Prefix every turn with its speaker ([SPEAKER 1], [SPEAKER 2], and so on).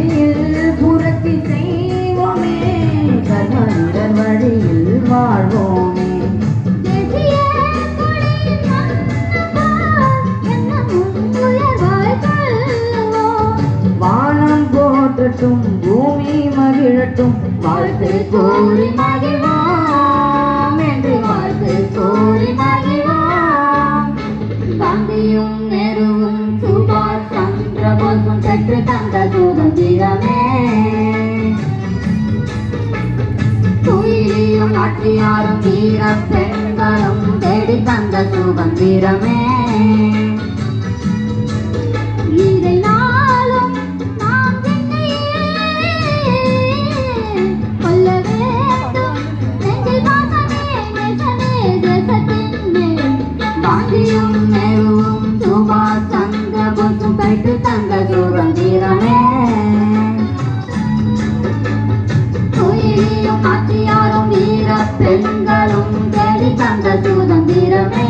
[SPEAKER 1] கல்வியில் புரட்சி செய்வோமே கர்மவீரர் வழியில் வாழ்வோமே. வானம் போற்றட்டும் பூமி மகிழட்டும் வாழ்த்து கூறி மகிழ்வோம் என்று வாழ்த்து கூறி மகிழ்வோம்
[SPEAKER 2] காந்தியும் நேருவும் சுபாஷ் சந்திரபோஸும் பெற்று தந்த சுதந்திரமே நாட்டியார் நாட்டியாரும் வீர பெண்களும் தேடி தந்த சுதந்திரமே.
[SPEAKER 1] தங்க சுதந்திரமே. எங்களும் தேடி தந்த சுதந்திரமே.